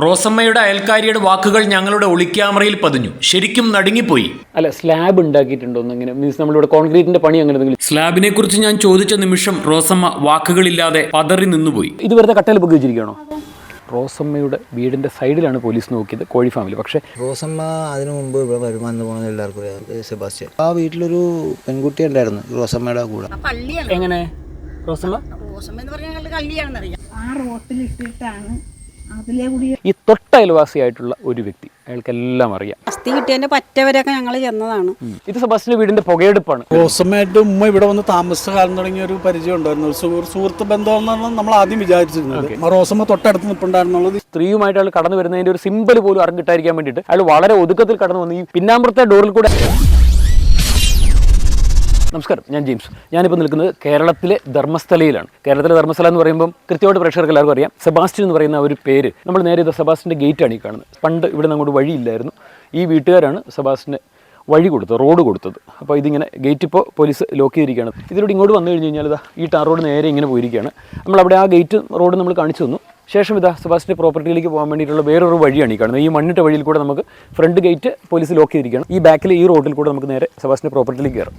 റോസമ്മയുടെ അയൽക്കാരിയുടെ വാക്കുകൾ ഞങ്ങളുടെ ഒളിക്യാമറയിൽ പതിഞ്ഞു. ശരിക്കും നടുങ്ങിപ്പോയി. അല്ല സ്ലാബ് ഉണ്ടാക്കിയിട്ടുണ്ടോ ഇങ്ങനെ മീൻസ് നമ്മളിവിടെ കോൺക്രീറ്റിന്റെ പണി അങ്ങനെ സ്ലാബിനെ കുറിച്ച് ഞാൻ ചോദിച്ച നിമിഷം റോസമ്മ വാക്കുകളില്ലാതെ പതറി നിന്നുപോയി. ഇത് വെറുതെ കട്ടയിൽ പൊക്കി റോസമ്മയുടെ വീടിന്റെ സൈഡിലാണ് പോലീസ് നോക്കിയത് കോഴി ഫാമിലി. പക്ഷേ റോസമ്മ അതിനു മുമ്പ് ഇവിടെ വരുമാനം പോകുന്നത് എല്ലാവർക്കും സെബാസ്റ്റ്യൻ. ആ വീട്ടിലൊരു പെൺകുട്ടി ഉണ്ടായിരുന്നു റോസമ്മയുടെ കൂടെ. എങ്ങനെ? റോസമ്മ? ആ റോട്ടിലിട്ടിട്ടാണ് ഈ തൊട്ടയൽവാസിയായിട്ടുള്ള ഒരു വ്യക്തി അയാൾക്കെല്ലാം അറിയാം. അസ്ഥി കിട്ടിയതിന്റെ പറ്റവരൊക്കെ ഞങ്ങൾ ചെന്നതാണ്. ഇത് സെബാസ്റ്റിന്റെ വീടിന്റെ പുകയെടുപ്പാണ്. റോസമ്മയായിട്ട് ഉമ്മ ഇവിടെ വന്ന് താമസിച്ച കാലം തുടങ്ങിയ ഒരു പരിചയം ഉണ്ടായിരുന്നു. സുഹൃത്ത് ബന്ധം എന്നാണ് നമ്മൾ ആദ്യം വിചാരിച്ചിരുന്നത്. റോസമ്മ തൊട്ടടുത്ത് നിൽപ്പുണ്ടായിരുന്നുള്ളത് സ്ത്രീയുമായിട്ട് അയാൾ കടന്നു വരുന്നതിന്റെ ഒരു സിമ്പിൾ പോലും അറിഞ്ഞിട്ടായിരിക്കാൻ വേണ്ടിയിട്ട് അയാൾ വളരെ ഒതുക്കത്തിൽ കടന്നു വന്ന് ഈ പിന്നാമ്പുറത്തെ ഡോറിൽ കൂടെ നമസ്കാരം ഞാൻ ജെയിംസ്. ഞാനിപ്പോൾ നിൽക്കുന്നത് കേരളത്തിലെ ധർമ്മസ്ഥലയിലാണ്. കേരളത്തിലെ ധർമ്മസ്ഥല എന്ന് പറയുമ്പോൾ കൃത്യമായിട്ട് പ്രേക്ഷകർക്ക് എല്ലാവർക്കും അറിയാം. സെബാസ്റ്റ്യൻ എന്ന് പറയുന്ന ഒരു പേര്. നമ്മൾ നേരെ ഇത് സെബാസ്റ്റിന്റെ ഗേറ്റാണ് ഈ കാണുന്നത്. പണ്ട് ഇവിടെ നിന്ന് അങ്ങോട്ട് വഴിയില്ലായിരുന്നു. ഈ വീട്ടുകാരാണ് സെബാസ്റ്റിന്റെ വഴി കൊടുത്തത് റോഡ് കൊടുത്തത്. അപ്പോൾ ഇതിങ്ങനെ ഗേറ്റ് ഇപ്പോൾ പോലീസ് ലോക്ക് ചെയ്തിരിക്കുകയാണ്. ഇതിലൂടെ ഇങ്ങോട്ട് വന്നു കഴിഞ്ഞ് കഴിഞ്ഞാൽ ഇതാ ഈ ടാർ റോഡ് നേരെ ഇങ്ങനെ പോയിരിക്കുകയാണ്. നമ്മൾ അവിടെ ആ ഗേറ്റ് റോഡ് നമ്മൾ കാണിച്ചു തന്നു. ശേഷം ഇതാ സെബാസ്റ്റിന്റെ പ്രോപ്പർട്ടിയിലേക്ക് പോകാൻ വേണ്ടിയിട്ടുള്ള വേറൊരു വഴിയാണ് ഈ കാണുന്നത്. ഈ മണ്ണിട്ട വഴിയിൽ കൂടെ നമുക്ക് ഫ്രണ്ട് ഗേറ്റ് പോലീസ് ലോക്ക് ചെയ്തിരിക്കുകയാണ്. ഈ ബാക്കിൽ ഈ റോഡിൽ കൂടെ നമുക്ക് നേരെ സെബാസ്റ്റിന്റെ പ്രോപ്പർട്ടിയിലേക്ക് കയറാം.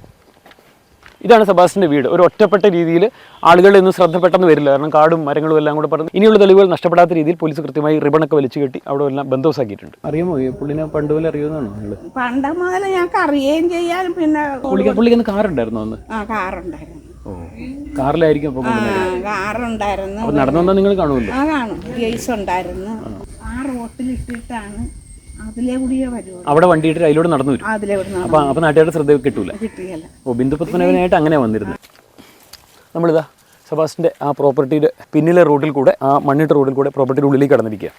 ഇതാണ് സെബാസ്റ്റിന്റെ വീട്. ഒരു ഒറ്റപ്പെട്ട രീതിയിൽ ആളുകളുടെ ഒന്നും ശ്രദ്ധ പെട്ടെന്ന് വരില്ല. കാരണം കാടും മരങ്ങളും എല്ലാം കൂടെ പറഞ്ഞ് ഇനിയുള്ള തെളിവുകൾ നഷ്ടപ്പെടാത്ത രീതിയിൽ പോലീസ് കൃത്യമായി റിബണൊക്കെ വലിച്ചു കെട്ടി അവിടെ എല്ലാം ബന്ധോസാക്കിയിട്ടുണ്ട് അറിയാമോ? ഈ പുള്ളിനെ പണ്ട് പോലെ അറിയുന്നതാണോ പണ്ട് മുതൽ ഞങ്ങൾക്ക് അറിയുകയും ചെയ്യാനും പിന്നെ പുള്ളിക്ക് കാറുണ്ടായിരുന്നോ അന്ന്? ആ കാറുണ്ടായിരുന്നു. കാറിലായിരിക്കും കാറുണ്ടായിരുന്നു. നടന്നു നിങ്ങൾ കാണുമല്ലോ? ആ കാണും. ഗേസ് ഉണ്ടായിരുന്നു. ആ റോട്ടിലിട്ടിട്ടാണ് അതിലെ കൂടിയേ വരുള്ളൂ. അവിടെ വണ്ടിയിട്ട് ഇട്ടിട്ട് അതിലൂടെ നടന്നു വരും. അപ്പൊ കൂടി അപ്പോൾ നാട്ടുകാരുടെ ശ്രദ്ധ കിട്ടൂല. ഓ ബിന്ദു പത്മനാഭനായിട്ട് അങ്ങനെ വന്നിരുന്നു. നമ്മളിതാ സബാസിന്റെ ആ പ്രോപ്പർട്ടിയുടെ പിന്നിലെ റോഡിൽ കൂടെ ആ മണ്ണിട്ട റോഡിൽ കൂടെ പ്രോപ്പർട്ടിയുടെ ഉള്ളിലേക്ക് കടന്നിരിക്കുക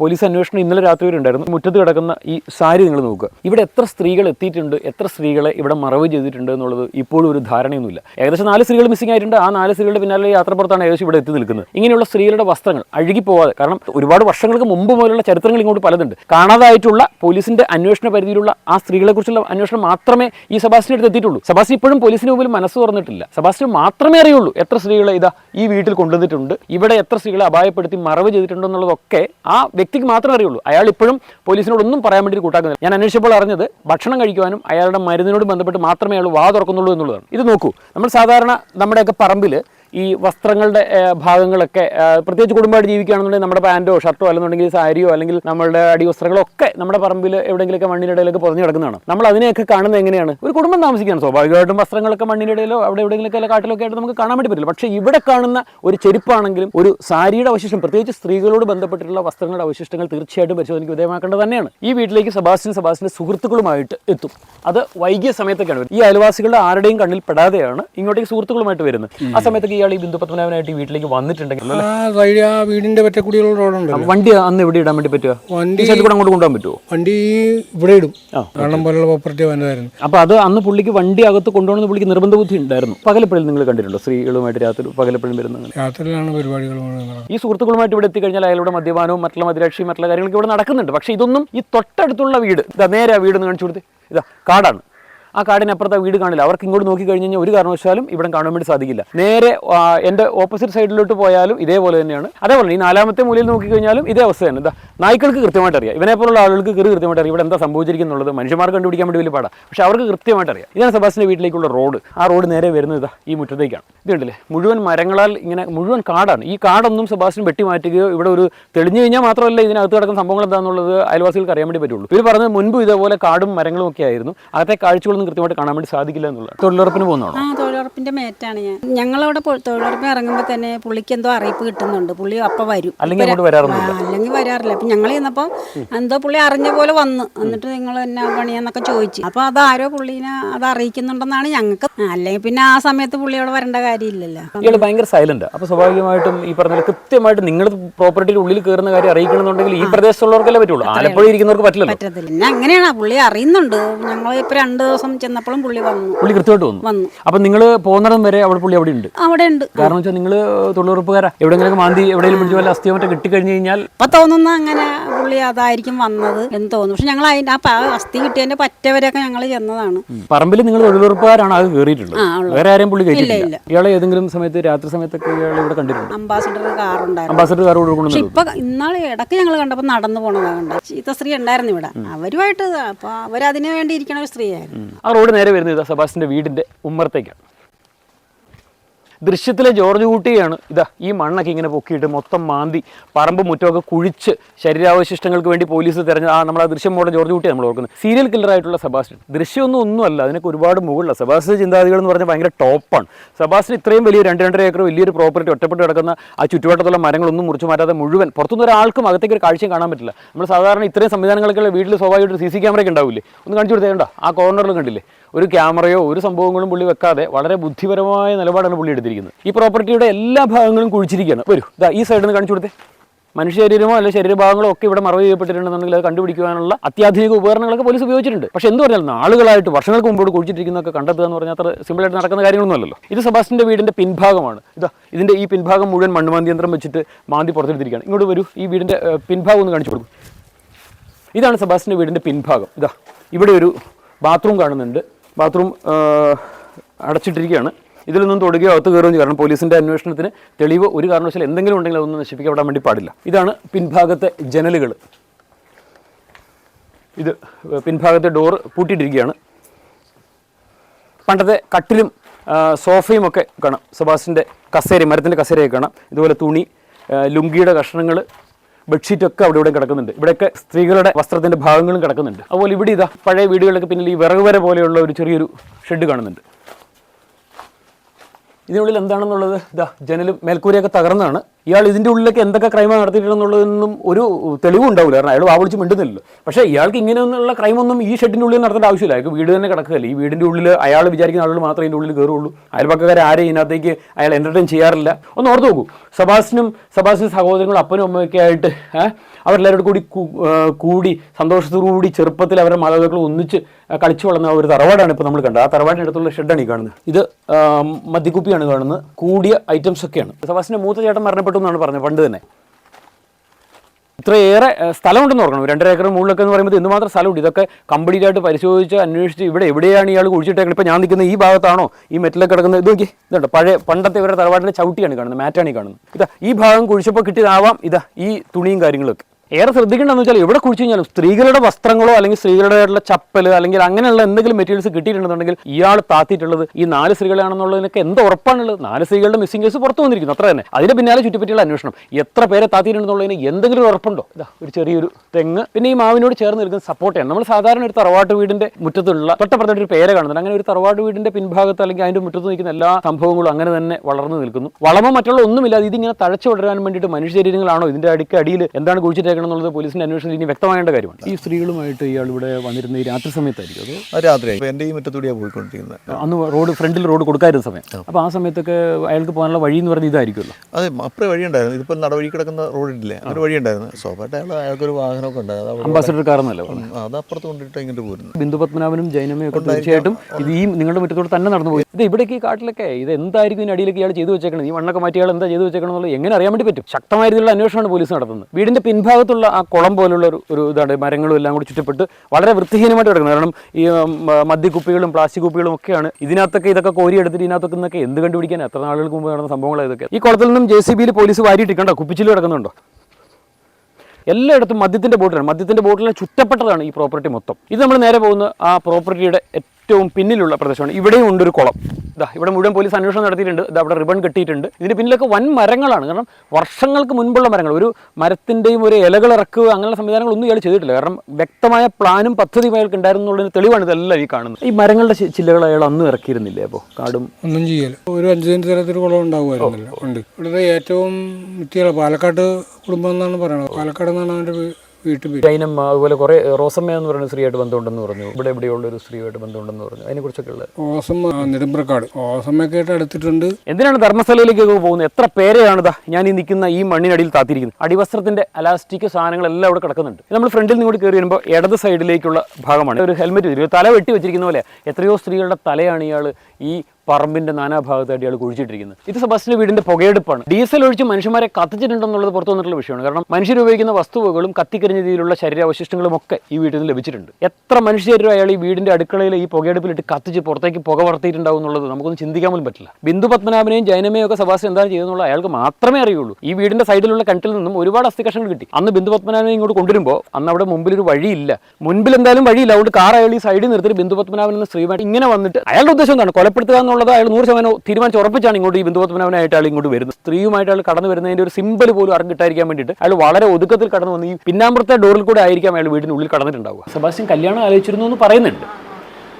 പോലീസ് അന്വേഷണം ഇന്നലെ രാത്രി വരെ ഉണ്ടായിരുന്നു. മുറ്റത്ത് കിടക്കുന്ന ഈ സാരി നിങ്ങൾ നോക്കുക. ഇവിടെ എത്ര സ്ത്രീകൾ എത്തിയിട്ടുണ്ട് എത്ര സ്ത്രീകളെ ഇവിടെ മറവ് ചെയ്തിട്ടുണ്ട് എന്നുള്ളത് ഇപ്പോഴും ഒരു ധാരണയൊന്നുമില്ല. ഏകദേശം നാല് സ്ത്രീകൾ മിസ്സിംഗ് ആയിട്ടുണ്ട്. ആ നാല് സ്ത്രീകളുടെ പിന്നാലെ യാത്രപ്പുറത്താണ് ഏകദേശം ഇവിടെ എത്തി നിൽക്കുന്നത്. ഇങ്ങനെയുള്ള സ്ത്രീകളുടെ വസ്ത്രങ്ങൾ അഴുകിപ്പോവാതെ കാരണം ഒരുപാട് വർഷങ്ങൾക്ക് മുമ്പ് മുതലുള്ള ചരിത്രങ്ങൾ ഇങ്ങോട്ട് പലതുണ്ട്. കാണാതായിട്ടുള്ള പോലീസിന്റെ അന്വേഷണ പരിധിയിലുള്ള ആ സ്ത്രീകളെക്കുറിച്ചുള്ള അന്വേഷണം മാത്രമേ ഈ സബാസിന്റെ അടുത്ത് എത്തിയിട്ടുള്ളൂ. സബാസി ഇപ്പോഴും പോലീസിന് മുമ്പിൽ മനസ്സ് തുറന്നിട്ടില്ല. സബാസിന് മാത്രമേ അറിയുള്ളൂ എത്ര സ്ത്രീകളെ ഇതാ ഈ വീട്ടിൽ കൊണ്ടുവന്നിട്ടുണ്ട്. ഇവിടെ എത്ര സ്ത്രീകളെ അപായപ്പെടുത്തി മറവ് ചെയ്തിട്ടുണ്ട് എന്നുള്ളതൊക്കെ ആ വ്യക്തിക്ക് മാത്രമേ അറിയുള്ളൂ. അയാൾ ഇപ്പോഴും പോലീസിനോട് ഒന്നും പറയാൻ വേണ്ടി കൂട്ടാക്കുന്നില്ല. ഞാൻ അന്വേഷിച്ചപ്പോൾ അറിഞ്ഞത് ഭക്ഷണം കഴിക്കുവാനും അയാളുടെ മരുന്നിനോട് ബന്ധപ്പെട്ട് മാത്രമേ അയാൾ വാ തുറക്കുന്നുള്ളൂ എന്നുള്ളതാണ്. ഇത് നോക്കൂ. നമ്മൾ സാധാരണ നമ്മുടെയൊക്കെ പറമ്പിൽ ഈ വസ്ത്രങ്ങളുടെ ഭാഗങ്ങളൊക്കെ പ്രത്യേകിച്ച് കുടുംബമായിട്ട് ജീവിക്കുകയാണെന്നുണ്ടെങ്കിൽ നമ്മുടെ പാന്റോ ഷർട്ടോ അല്ലെന്നുണ്ടെങ്കിൽ സാരിയോ അല്ലെങ്കിൽ നമ്മുടെ അടിവസ്ത്രങ്ങളോ ഒക്കെ നമ്മുടെ പറമ്പിൽ എവിടെയെങ്കിലുമൊക്കെ മണ്ണിനിടയിലൊക്കെ പുറഞ്ഞു കിടക്കുന്നതാണ്. നമ്മൾ അതിനെയൊക്കെ കാണുന്നത് എങ്ങനെയാണ്? ഒരു കുടുംബം താമസിക്കുകയാണ്. സ്വാഭാവികമായിട്ടും വസ്ത്രങ്ങളൊക്കെ മണ്ണിനിടയിലോ അവിടെ എവിടെയെങ്കിലൊക്കെ കാട്ടിലൊക്കെ ആയിട്ട് നമുക്ക് കാണാൻ വേണ്ടി പറ്റില്ല. പക്ഷേ ഇവിടെ കാണുന്ന ഒരു ചെരുപ്പാണെങ്കിലും ഒരു സാരിയുടെ അവശിഷ്ടം പ്രത്യേകിച്ച് സ്ത്രീകളോട് ബന്ധപ്പെട്ടിട്ടുള്ള വസ്ത്രങ്ങളുടെ അവശിഷ്ടങ്ങൾ തീർച്ചയായിട്ടും പരിശോധനയ്ക്ക് വിധേയമാക്കേണ്ടത് തന്നെയാണ്. ഈ വീട്ടിലേക്ക് സെബാസ്റ്റ്യൻ സബാസിന്റെ സുഹൃത്തുക്കളുമായിട്ട് എത്തും. അത് വൈകിയ സമയത്തൊക്കെയാണ് ഈ അയൽവാസികളുടെ ആരുടെയും കണ്ണിൽ പെടാതെയാണ് ഇങ്ങോട്ടേക്ക് സുഹൃത്തുക്കളുമായിട്ട് വരുന്നത്. ആ സമയത്തൊക്കെ ഇയാൾ ഈ ബിന്ദു പത്മനാഭനായിട്ട് വീട്ടിലേക്ക് വന്നിട്ടുണ്ടെങ്കിൽ ആ വഴി ആ വീടിന്റെ പറ്റക്കുടിയുള്ള റോഡുണ്ട് വണ്ടി അന്ന് ഇവിടെ ഇടാൻ വേണ്ടി പറ്റുക വണ്ടി കൂടെ അങ്ങോട്ട് കൊണ്ടുപോകാൻ പറ്റുമോ വണ്ടി ഇവിടെ ഇടും. കാരണം പോലുള്ള പ്രോപ്പർട്ടി വന്നതായിരുന്നു. അപ്പൊ അത് അന്ന് പുള്ളിക്ക് വണ്ടി അകത്ത് കൊണ്ടുപോകുന്ന പുള്ളിക്ക് നിർബന്ധ ബുദ്ധി ഉണ്ടായിരുന്നു. പകലപ്പള്ളി നിങ്ങൾ കണ്ടിട്ടുണ്ടോ? സ്ത്രീകളുമായിട്ട് രാത്രി പകലപ്പള്ളി വരുന്നത് രാത്രിയിലാണ് പരിപാടികൾ ഈ സുഹൃത്തുക്കളുമായിട്ട് ഇവിടെ എത്തിക്കഴിഞ്ഞാൽ അയാളുടെ മദ്യപാനവും മറ്റുള്ള മതിരാക്ഷിയും മറ്റുള്ള കാര്യങ്ങളൊക്കെ ഇവിടെ നടക്കുന്നുണ്ട്. പക്ഷേ ഇതൊന്നും ഈ തൊട്ടടുത്തുള്ള വീട് ഇതാ നേരെ ആ വീട് കാണിച്ചു കൊടുത്ത്. ഇതാ കാടാണ്. ആ കാടിനപ്പുറത്ത് വീട് കാണില്ല. അവർക്ക് ഇങ്ങോട്ട് നോക്കി കഴിഞ്ഞ് കഴിഞ്ഞാൽ ഒരു കാരണവശാലും ഇവിടെ കാണാൻ വേണ്ടി സാധിക്കില്ല. നേരെ എന്റെ ഓപ്പോസിറ്റ് സൈഡിലോട്ട് പോയാലും ഇതേപോലെ തന്നെയാണ്. അതേപോലെ ഈ നാലാമത്തെ മൂലയിൽ നോക്കി കഴിഞ്ഞാലും ഇതേ അവസ്ഥ തന്നെ. എന്താ നായ്ക്കൾക്ക് കൃത്യമായിട്ട് അറിയാം. ഇവനെ പോലുള്ള ആളുകൾക്ക് കയറി കൃത്യമായിട്ട് അറിയാം. ഇവിടെ എന്താ സംഭവിച്ചിരിക്കുന്നുള്ളത് മനുഷ്യന്മാർക്ക് കണ്ടുപിടിക്കാൻ വേണ്ടി വലിയ പാടാണ് പക്ഷേ അവർക്ക് കൃത്യമായിട്ട് അറിയാം. ഇതാണ് സെബാസ്റ്റിന്റെ വീട്ടിലേക്കുള്ള റോഡ്. ആ റോഡ് നേരെ വരുന്നത് ഇതാ ഈ മുറ്റത്തേക്കാണ്. ഇതുണ്ടല്ലേ? മുഴുവൻ മരങ്ങളാൽ ഇങ്ങനെ മുഴുവൻ കാടാണ്. ഈ കാടൊന്നും സെബാസ്റ്റിൻ വെട്ടി മാറ്റുകയോ ഇവിടെ ഒരു തെളിഞ്ഞു കഴിഞ്ഞാൽ മാത്രമല്ല ഇതിനകത്ത് കിടക്കുന്ന സംഭവങ്ങൾ എന്താണെന്നുള്ളത് അയൽവാസികൾക്ക് അറിയാൻ വേണ്ടി പറ്റുള്ളൂ. ഇവർ പറഞ്ഞത് മുൻപ് ഇതേപോലെ കാടും മരങ്ങളും ഒക്കെ ആയിരുന്നു. അകത്തെ കൃത്യമായിട്ട് കാണാൻ വേണ്ടി സാധിക്കില്ല എന്നുള്ളത് തൊഴിലുറപ്പിന് പോകുന്നതാണോ? തൊഴിലുറപ്പിന്റെ മേറ്റാണ് ഞാൻ. ഞങ്ങളവിടെ തൊഴിലുറപ്പിന് ഇറങ്ങുമ്പോൾ തന്നെ പുള്ളിക്ക് എന്തോ അറിയിപ്പ് കിട്ടുന്നുണ്ട്. പുള്ളി അപ്പം വരും. അല്ലെങ്കിൽ വരാറില്ല. അപ്പം ഞങ്ങൾ ചെന്നപ്പോൾ എന്തോ പുള്ളി അറിഞ്ഞ പോലെ വന്ന്. എന്നിട്ട് നിങ്ങൾ എന്നാ പണിയാന്നൊക്കെ ചോദിച്ചു. അപ്പോൾ ആരോ പുള്ളീനെ അത് അറിയിക്കുന്നുണ്ടെന്നാണ് ഞങ്ങൾക്ക്. അല്ലെങ്കിൽ പിന്നെ ആ സമയത്ത് പുള്ളിയോട് അവിടെ വരേണ്ട കാര്യമില്ലല്ലോ. ഇയാൾ ഭയങ്കര സൈലന്റ് അപ്പോൾ സ്വാഭാവികമായിട്ടും ഈ പറഞ്ഞ കൃത്യമായിട്ട് നിങ്ങൾ പ്രോപ്പർട്ടിയുടെ ഉള്ളിൽ കയറുന്ന കാര്യം അറിയിക്കണമെന്നുണ്ടെങ്കിൽ ഈ പ്രദേശത്തുള്ളവർക്കല്ലേ പറ്റുള്ളൂ. ആലപ്പുഴ ഇരിക്കുന്നവർക്ക് പറ്റില്ല പറ്റത്തില്ല. പിന്നെ അങ്ങനെയാണ്. പുള്ളി അറിയുന്നുണ്ട്. ഞങ്ങൾ ഇപ്പൊ രണ്ട് ദിവസം ദിവസം ചെന്നപ്പോഴും പുള്ളി വന്നു. പുള്ളി കൃത്യമായിട്ട് വന്നു. വന്നു. അപ്പൊ നിങ്ങൾ പോകുന്നിടം വരെ അവിടെ പുള്ളി അവിടെ ഉണ്ട് അവിടെ ഉണ്ട് കാരണം വെച്ചാൽ നിങ്ങൾ തൊഴിലുറപ്പുകാരാ. എവിടെയെങ്കിലും മാന്തി എവിടെയെങ്കിലും പിടിച്ച വല്ല അസ്ഥിയോ മറ്റോ കിട്ടിക്കഴിഞ്ഞ് കഴിഞ്ഞാൽ അപ്പൊ തോന്നുന്ന അങ്ങനെ പുള്ളി അതായിരിക്കും വന്നത് എന്ന് തോന്നുന്നു. പക്ഷെ ഞങ്ങൾ അതിന്റെ ആ അസ്ഥി കിട്ടിയതിന്റെ പറ്റവരൊക്കെ ഞങ്ങൾ ചെന്നതാണ്. പറമ്പിൽ നിങ്ങൾ തൊഴിലുറപ്പുകാരാണ് അത് കയറിയിട്ടുള്ളത് വേറെ ആരെയും പുള്ളി കയറ്റിയിട്ടില്ല. ഇയാളെ ഏതെങ്കിലും സമയത്ത് രാത്രി സമയത്തൊക്കെ ഇയാൾ ഇവിടെ കണ്ടിട്ടുണ്ട്. അംബാസഡർ കാറുണ്ടായിരുന്നു അംബാസഡർ കാർ പക്ഷെ ഇപ്പൊ ഇന്നാൾ ഇടയ്ക്ക് ഞങ്ങൾ കണ്ടപ്പോൾ നടന്നു പോണതാ കണ്ട. ചീത്ത സ്ത്രീ ഉണ്ടായിരുന്നു ഇവിടെ. അവരുമായിട്ട് അപ്പൊ അവരതിനു വേണ്ടി ഇരിക്കണ ഒരു സ്ത്രീയായിരുന്നു. ആ റോഡ് നേരെ വരുന്നത് സബാസിന്റെ വീടിന്റെ ഉമ്മറത്തേക്കാണ്. ദൃശ്യത്തിലെ ജോർജ് കുട്ടിയാണ്. ഇതാ ഈ മണ്ണൊക്കെ ഇങ്ങനെ പൊക്കിയിട്ട് മൊത്തം മാന്തി പറമ്പ് മുറ്റമൊക്കെ കുഴിച്ച് ശരീരാവശിഷ്ടങ്ങൾക്ക് വേണ്ടി പോലീസ് തെരഞ്ഞ ആ നമ്മൾ ആ ദൃശ്യം പോലെ ജോർജ് കുട്ടി നമ്മൾ ഓർക്കുന്നത്. സീരിയൽ കില്ലർ കില്ലറായിട്ടുള്ള സെബാസ്റ്റ്യൻ. ദൃശ്യമൊന്നും ഒന്നുമല്ല അതിനൊക്കെ ഒരുപാട് മുകളിലാണ് സെബാസ്റ്റ്യൻ ചിന്താഗതികൾ എന്ന് പറഞ്ഞാൽ ഭയങ്കര ടോപ്പാണ്. സെബാസ്റ്റ്യൻ ഇത്രയും വലിയ രണ്ട് രണ്ടര ഏക്കർ വലിയൊരു പ്രോപ്പർട്ടി ഒറ്റപ്പെട്ട് കിടക്കുന്ന ആ ചുറ്റുവട്ടത്തുള്ള മരങ്ങളൊന്നും മുറിച്ചു മാറ്റാതെ മുഴുവൻ പുറത്തുനിന്ന് ഒരാൾക്കും അകത്തേക്ക് ഒരു കാഴ്ചയും കാണാൻ പറ്റില്ല. നമ്മൾ സാധാരണ ഇത്രയും സംവിധാനങ്ങളൊക്കെ വീട്ടിൽ സ്വാഭാവികമായിട്ട് സി സി ക്യാമറയൊക്കെ ഉണ്ടാവില്ലേ? ഒന്ന് കാണിച്ചു കൊടുത്തേണ്ട ആ കോർണറിൽ കണ്ടില്ലേ? ഒരു ക്യാമറയോ ഒരു സംഭവങ്ങളും പുള്ളി വെക്കാതെ വളരെ ബുദ്ധിപരമായ നിലപാടാണ് പുള്ളി എടുത്തിരിക്കുന്നത്. ഈ പ്രോപ്പർട്ടിയുടെ എല്ലാ ഭാഗങ്ങളും കുഴിച്ചിരിക്കുകയാണ്. വരൂ. ഇതാ ഈ സൈഡിൽ നിന്ന് കാണിച്ചു കൊടുത്തേ. മനുഷ്യ ശരീരമോ അല്ലെങ്കിൽ ശരീരഭാഗങ്ങളോ ഒക്കെ ഇവിടെ മറവ് ചെയ്യപ്പെട്ടിട്ടുണ്ടെന്നുണ്ടെങ്കിൽ അത് കണ്ടുപിടിക്കുവാനുള്ള അത്യാധുനിക ഉപകരണങ്ങളൊക്കെ പോലീസ് ഉപയോഗിച്ചിട്ടുണ്ട്. പക്ഷേ എന്ത് പറഞ്ഞാൽ നാളുകളായിട്ട് വർഷങ്ങൾക്ക് മുമ്പോട്ട് കുഴിച്ചിട്ടിരിക്കുന്നതൊക്കെ കണ്ടെത്തുക എന്ന് പറഞ്ഞാൽ അത്ര സിമ്പിളായിട്ട് നടക്കുന്ന കാര്യങ്ങളൊന്നുമല്ലോ ഇത് സെബാസ്റ്റിന്റെ വീടിന്റെ പിൻഭാഗമാണ്. ഇതാ ഇതിന്റെ ഈ പിൻഭാഗം മുഴുവൻ മണ്ണ് മാന്തി യന്ത്രം വെച്ചിട്ട് മാന്തി പുറത്തെടുത്തിരിക്കുകയാണ്. ഇങ്ങോട്ട് വരൂ. ഈ വീടിന്റെ പിൻഭാഗം ഒന്ന് കാണിച്ചു കൊടുക്കും. ഇതാണ് സെബാസ്റ്റിന്റെ വീടിന്റെ പിൻഭാഗം. ഇതാ ഇവിടെ ഒരു ബാത്റൂം കാണുന്നുണ്ട്. ബാത്റൂം അടച്ചിട്ടിരിക്കുകയാണ്. ഇതിലൊന്നും തൊടുകയോ അകത്ത് കയറുകയോ കാരണം പോലീസിന്റെ അന്വേഷണത്തിന് തെളിവ് ഒരു കാരണവശാലും എന്തെങ്കിലും ഉണ്ടെങ്കിൽ അതൊന്നും നശിപ്പിക്കപ്പെടാൻ വേണ്ടി പാടില്ല. ഇതാണ് പിൻഭാഗത്തെ ജനലുകൾ. ഇത് പിൻഭാഗത്തെ ഡോർ പൂട്ടിയിട്ടിരിക്കുകയാണ്. പണ്ടത്തെ കട്ടിലും സോഫയും ഒക്കെ കാണാം. സുഭാഷിന്റെ കസേര മരത്തിന്റെ കസേരയൊക്കെ കാണാം. ഇതുപോലെ തുണി ലുങ്കിയുടെ കഷ്ണങ്ങൾ ബെഡ്ഷീറ്റൊക്കെ അവിടെ ഇവിടെ കിടക്കുന്നുണ്ട്. ഇവിടെയൊക്കെ സ്ത്രീകളുടെ വസ്ത്രത്തിന്റെ ഭാഗങ്ങളും കിടക്കുന്നുണ്ട്. അതുപോലെ ഇവിടെ ഇതാ പഴയ വീടുകളൊക്കെ പിന്നിൽ ഈ വിറക് വര പോലെയുള്ള ഒരു ചെറിയൊരു ഷെഡ് കാണുന്നുണ്ട്. ഇതിനുള്ളിൽ എന്താണെന്നുള്ളത്? ഇതാ ജനലും മേൽക്കൂരയൊക്കെ തകർന്നതാണ്. ഇയാൾ ഇതിന്റെ ഉള്ളിലൊക്കെ എന്തൊക്കെ ക്രൈമാണ് നടത്തിയിട്ടുണ്ടെന്നുള്ളതൊന്നും ഒരു തെളിവും ഉണ്ടാവില്ല കാരണം അയാൾ വാവിളിച്ച് മിണ്ടുന്നില്ലല്ലോ. പക്ഷേ ഇയാൾക്ക് ഇങ്ങനെയൊന്നുള്ള ക്രൈമൊന്നും ഈ ഷെഡിന്റെ ഉള്ളിൽ നടത്തേണ്ട ആവശ്യമില്ല. അയാൾക്ക് വീട് തന്നെ കിടക്കുകയല്ലേ. ഈ വീടിന്റെ ഉള്ളിൽ അയാൾ വിചാരിക്കുന്ന ആളുകൾ മാത്രമേ ഇതിന്റെ ഉള്ളിൽ കയറുള്ളൂ അയൽപക്കക്കാരെ ആരെയും ഇതിനകത്തേക്ക് അയാൾ എന്റർടൈൻ ചെയ്യാറില്ല. ഒന്ന് ഓർത്ത് നോക്കൂ. സബാസിനും സബാസിന്റെ സഹോദരങ്ങളും അപ്പനും അമ്മയൊക്കെ ആയിട്ട് അവരെല്ലാവരോട് കൂടി കൂടി സന്തോഷത്തോടുകൂടി ചെറുപ്പത്തിൽ അവരുടെ മാതാപിതാക്കൾ ഒന്നിച്ച് കളിച്ചു വളർന്ന ഒരു തറവാടാണ് ഇപ്പോൾ നമ്മൾ കണ്ടത്. ആ തറവാടിന്റെ അടുത്തുള്ള ഷെഡാണ് ഈ കാണുന്നത്. ഇത് മദ്യക്കുപ്പിയാണ് കാണുന്നത്. കൂടിയ ഐറ്റംസ് ഒക്കെയാണ്. സബാസിന്റെ മൂത്ത ചേട്ടൻ മരണപ്പെട്ടു. എന്നാണ് പറഞ്ഞത് പണ്ട് തന്നെ. ഇത്രയേറെ സ്ഥലമുണ്ടെന്ന് ഓർക്കണം. രണ്ടര ഏക്കർ മുകളിലൊക്കെ എന്ന് പറയുമ്പോൾ എന്തുമാത്രം സ്ഥലമുണ്ട്? ഇതൊക്കെ കംപ്ലീറ്റ് ആയിട്ട് പരിശോധിച്ച് അന്വേഷിച്ച് ഇവിടെ എവിടെയാണ് ഇയാൾ കുഴിച്ചിട്ടേക്കുന്നത് ഇപ്പോൾ ഞാൻ നിൽക്കുന്ന ഈ ഭാഗത്താണോ ഈ മെറ്റിലൊക്കെ കിടക്കുന്നത്? ഇത് നോക്കി ഇതുണ്ട് പഴയ പണ്ടത്തെ ഇവരുടെ തറവാട്ടിലെ ചവിട്ടിയാണ് കാണുന്നത് മാറ്റാണ് കാണുന്നത്. ഇതാ ഈ ഭാഗം കുഴിച്ചപ്പോൾ കിട്ടിയതാവാം ഇതാ ഈ തുണിയും കാര്യങ്ങളൊക്കെ. ഏറെ ശ്രദ്ധിക്കേണ്ടതെന്ന് വെച്ചാൽ എവിടെ കുഴിച്ചു കഴിഞ്ഞാലും സ്ത്രീകളുടെ വസ്ത്രങ്ങളോ അല്ലെങ്കിൽ സ്ത്രീകളുടെ ചപ്പൽ അല്ലെങ്കിൽ അങ്ങനെയുള്ള എന്തെങ്കിലും മെറ്റീരിയൽസ് കിട്ടിയിട്ടുണ്ടെന്നുണ്ടെങ്കിൽ ഇയാൾ താത്തിയിട്ടുള്ളത് ഈ നാല് സ്ത്രീകളാണെന്നുള്ളതിനൊക്കെ എന്ത് ഉറപ്പാണുള്ളത്? നാല് സ്ത്രീകളുടെ മിസ്സിംഗ് കേസ് പുറത്തു വന്നിരിക്കുന്നു. അത്ര തന്നെ. അതിന്റെ പിന്നാലെ ചുറ്റിപ്പറ്റിയുള്ള അന്വേഷണം. എത്ര പേരെ താത്തിയിട്ടുണ്ടെന്നുള്ളതിന് എന്തെങ്കിലും ഉറപ്പുണ്ടോ? ഇതാ ഒരു ചെറിയൊരു തെങ്ങ്. പിന്നെ ഈ മാവിനോട് ചേർന്ന് നിൽക്കുന്ന സപ്പോർട്ടാണ് നമ്മൾ സാധാരണ ഒരു തറവാട്ട് വീടിന്റെ മുറ്റത്തുള്ള തൊട്ടപ്പുറത്തായിട്ട് ഒരു പേര കാണുന്നുണ്ട്. അങ്ങനെ ഒരു തറവാട് വീടിന്റെ പിൻഭാഗത്ത് അല്ലെങ്കിൽ അതിന്റെ മുറ്റത്ത് നിൽക്കുന്ന എല്ലാ സംഭവങ്ങളും അങ്ങനെ തന്നെ വളർന്നു നിൽക്കുന്നു. വളമോ മറ്റുള്ള ഒന്നുമില്ലാതെ ഇതിങ്ങനെ തഴച്ചു വളരാൻ വേണ്ടിയിട്ട് മനുഷ്യ ശരീരങ്ങളാണോ? ഇതിന്റെ അടിക്ക് അടിയിൽ എന്താണ് കുഴിച്ചിട്ടേക്കണം എന്നുള്ളത് പോലീസിന്റെ അന്വേഷണത്തിൽ ഇനി വ്യക്തമാകേണ്ട കാര്യമാണ് ഈ സ്ത്രീകളുമായിട്ട് ഇയാൾ ഇവിടെ വന്നിരുന്ന ഈ രാത്രി സമയത്തായിരിക്കും അത്? എന്റെ ഈ മുറ്റത്തൂടിയാണ് പോയിക്കൊണ്ടിരിക്കുന്നത്. അന്ന് റോഡ് ഫ്രണ്ടിൽ റോഡ് കൊടുക്കാതിരുന്ന സമയം. അപ്പോൾ ആ സമയത്തൊക്കെ അയാൾക്ക് പോകാനുള്ള വഴി എന്ന് പറയുന്നത് ഇതായിരിക്കുമല്ലോ. അതെ അപ്പുറേ വഴിയുണ്ടായിരുന്നു. ഇതിപ്പോൾ നടവഴി കിടക്കുന്ന റോഡില്ലേ അങ്ങനെ വഴിയുണ്ടായിരുന്നു. സ്വാഭാവികമായിട്ട് അയാൾ അയാൾക്കൊരു വാഹനമൊക്കെ ഉണ്ടായിരുന്നു. അംബാസഡർ അത് അപ്പുറത്ത് കൊണ്ടിട്ട് ഇങ്ങോട്ട് പോരുന്നു. ബിന്ദു പത്മനാഭനും ജൈനമയും ഒക്കെ തീർച്ചയായിട്ടും ഇത് ഈ നിങ്ങളുടെ മുറ്റത്തോട് തന്നെ നടന്നു പോയി. ഇത് ഇവിടേക്ക് ഈ കാട്ടിലൊക്കെ ഇത് എന്തായിരിക്കും ഇതിന് അടിയിലേക്ക് ഇയാൾ ചെയ്തു വെച്ചേക്കണം ഈ മണ്ണൊക്കെ മാറ്റി ഇയാൾ എന്താ ചെയ്തു വെച്ചേക്കണം എന്നുള്ളത് എങ്ങനെ അറിയാൻ വേണ്ടി പറ്റും? ശക്തമായ രീതിയിലുള്ള അന്വേഷണമാണ് പോലീസ് നടത്തുന്നത്. വീടിന്റെ പിൻഭാഗത്തുള്ള ആ കുളം പോലുള്ള ഒരു ഇതാണ്. മരങ്ങളും എല്ലാം കൂടി ചുറ്റപ്പെട്ട് വളരെ വൃത്തിഹീനമായിട്ട് കിടക്കുന്നത് കാരണം ഈ മദ്യക്കുപ്പികളും പ്ലാസ്റ്റിക് കുപ്പികളും ഒക്കെയാണ് ഇതിനകത്തൊക്കെ ഇതൊക്കെ കോരി എടുത്തിട്ട് ഇതിനകത്തൊക്കെ നിന്നൊക്കെ എന്ത് കണ്ടുപിടിക്കാൻ എത്ര നാളുകൾക്ക് മുമ്പ് നടന്ന സംഭവങ്ങളാണ് ഇതൊക്കെ? ഈ കുളത്തിൽ നിന്നും ജെ സി ബിയിൽ പോലീസ് വാരിയിട്ട് കണ്ടോ കുപ്പിച്ചിൽ കിടക്കുന്നുണ്ടോ? എല്ലായിടത്തും മദ്യത്തിന്റെ ബോട്ടിലാണ്. മദ്യത്തിന്റെ ബോട്ടിലാണ് ചുറ്റപ്പെട്ടതാണ് ഈ പ്രോപ്പർട്ടി മൊത്തം. ഇത് നമ്മൾ നേരെ പോകുന്ന ആ പ്രോപ്പർട്ടിയുടെ ഏറ്റവും പിന്നിലുള്ള പ്രദേശമാണ്. ഇവിടെയും ഉണ്ട് ഒരു കുളം. ഇതാ ഇവിടെ മുഴുവൻ പോലീസ് അന്വേഷണം നടത്തിയിട്ടുണ്ട്. ഇത് അവിടെ റിബൺ കെട്ടിയിട്ടുണ്ട്. ഇതിന് പിന്നിലൊക്കെ വൻ മരങ്ങളാണ്. കാരണം വർഷങ്ങൾക്ക് മുൻപുള്ള മരങ്ങൾ. ഒരു മരത്തിന്റെയും ഒരു ഇലകൾ ഇറക്കുക അങ്ങനെയുള്ള സംവിധാനങ്ങളൊന്നും ഇയാൾ ചെയ്തിട്ടില്ല. കാരണം വ്യക്തമായ പ്ലാനും പദ്ധതിയും അയാൾക്ക് ഉണ്ടായിരുന്നുള്ളതിന് തെളിവാണ് ഇതെല്ലാം ഈ കാണുന്നത്. ഈ മരങ്ങളുടെ ചില്ലകൾ അയാൾ അന്ന് ഇറക്കിയിരുന്നില്ലേ? അപ്പോൾ കാടും ഒന്നും ചെയ്യല്ല ഒരു അഞ്ച് സ്ഥലത്തൊരു കുളം ഉണ്ടാകുമായിരുന്നല്ലോ ഉണ്ട്. ഇവിടുത്തെ ഏറ്റവും വ്യക്തികളെ പാലക്കാട് കുടുംബം എന്നാണ് പറയുന്നത്. പാലക്കാട് എന്നാണ് അവന്റെ വീട്ടിൽ അതുപോലെ കുറേ റോസമ്മ എന്ന് പറയുന്ന സ്ത്രീയായിട്ട് ബന്ധമുണ്ടെന്ന് പറഞ്ഞു. ഇവിടെ എവിടെയുള്ള ഒരു സ്ത്രീയായിട്ട് ബന്ധമുണ്ടെന്ന് പറഞ്ഞു. അതിനെ കുറിച്ചൊക്കെ ഉള്ളത് ഓസമ്മ നെടുമ്പ്രക്കാട് ഓസമ്മയൊക്കെ ആയിട്ട് അടുത്തിട്ടുണ്ട്. എന്തിനാണ് ധർമ്മസ്ഥലയിലേക്കൊക്കെ പോകുന്നത്? എത്ര പേരെയാണിതാ ഞാൻ ഈ നിൽക്കുന്ന ഈ മണ്ണിനടിയിൽ താത്തിരിക്കുന്നത്? അടിവസ്ത്രത്തിന്റെ അലാസ്റ്റിക് സാധനങ്ങളെല്ലാം അവിടെ കിടക്കുന്നുണ്ട്. നമ്മൾ ഫ്രണ്ടിൽ നിന്ന് കൂടി കയറി വരുമ്പോൾ ഇടത് സൈഡിലേക്കുള്ള ഭാഗമാണ്. ഒരു ഹെൽമെറ്റ് തല വെട്ടി വെച്ചിരിക്കുന്ന പോലെ എത്രയോ സ്ത്രീകളുടെ തലയാണ് ഇയാൾ ഈ പറമ്പിന്റെ നാനാഭാഗത്തായിട്ട് ഇയാൾ കുഴിച്ചിട്ടിരിക്കുന്നത് ഇത് സെബാസ്റ്റിന്റെ വീടിന്റെ പുകയെടുപ്പാണ്. ഡീസൽ ഒഴിച്ച് മനുഷ്യന്മാരെ കത്തിച്ചിട്ടുണ്ടെന്നുള്ളത് പുറത്തു വന്നിട്ടുള്ള വിഷയമാണ്. കാരണം മനുഷ്യർ ഉപയോഗിക്കുന്ന വസ്തുവകളും കത്തിക്കരിഞ്ഞ രീതിയിലുള്ള ശരീരാവശിഷ്ടങ്ങളും ഒക്കെ ഈ വീട്ടിൽ നിന്ന് ലഭിച്ചിട്ടുണ്ട്. എത്ര മനുഷ്യരും അയാൾ ഈ വീടിന്റെ അടുക്കളയിൽ ഈ പുകയെടുപ്പിലിട്ട് കത്തിച്ച് പുറത്തേക്ക് പുക വർത്തിയിട്ടുണ്ടാവും എന്നുള്ളത് നമുക്കൊന്നും ചിന്തിക്കാൻ പോലും പറ്റില്ല. ബിന്ദു പത്മനാഭനെയും ജൈനമയും ഒക്കെ സെബാസ്റ്റ്യൻ എന്താണ് ചെയ്തെന്നുള്ള അയാൾക്ക് മാത്രമേ അറിയുള്ളൂ. ഈ വീടിന്റെ സൈഡിലുള്ള കിണറ്റിൽ നിന്നും ഒരുപാട് അസ്ഥികഷങ്ങൾ കിട്ടി. അന്ന് ബിന്ദു പത്മനാഭനെ ഇങ്ങോട്ട് കൊണ്ടുവരുമ്പോൾ അന്ന് അവിടെ മുമ്പിൽ ഒരു വഴിയില്ല. മുൻപിൽ എന്തായാലും വഴിയില്ല. അതുകൊണ്ട് കാർ അയാൾ ഈ സൈഡിൽ നിർത്തിയിട്ട് ബിന്ദു പത്മനാഭൻ എന്ന സ്ത്രീയുമായിട്ട് ഇങ്ങനെ വന്നിട്ട് അയാളുടെ ഉദ്ദേശം എന്താണ്? കൊലപ്പെടുത്തുക എന്നുള്ളത് അയാൾ നൂറ് ശതമാനം തീരുമാനിച്ച് ഉറപ്പിച്ചാണ് ഇങ്ങോട്ട് ഈ ബിന്ദു പത്മനാഭനായിട്ട് അയാൾ ഇങ്ങോട്ട് വരുന്നത്. സ്ത്രീയുമായിട്ട് അയാൾ കടന്നു വരുന്നതിന്റെ ഒരു സിമ്പിൾ പോലും അറിഞ്ഞിട്ടായിരിക്കാൻ വേണ്ടിയിട്ട് അയാൾ വളരെ ഒതുക്കത്തിൽ കടന്നു വന്ന് ഈ പിന്നാമ്പുറത്തെ ഡോറിൽ കൂടെ ആയിരിക്കാം അയാൾ വീടിനുള്ളിൽ കടന്നിട്ടുണ്ടാവുക. സെബാസ്റ്റ്യൻ കല്യാണം ആലോചിച്ചിരുന്നു എന്ന് പറയുന്നുണ്ട്.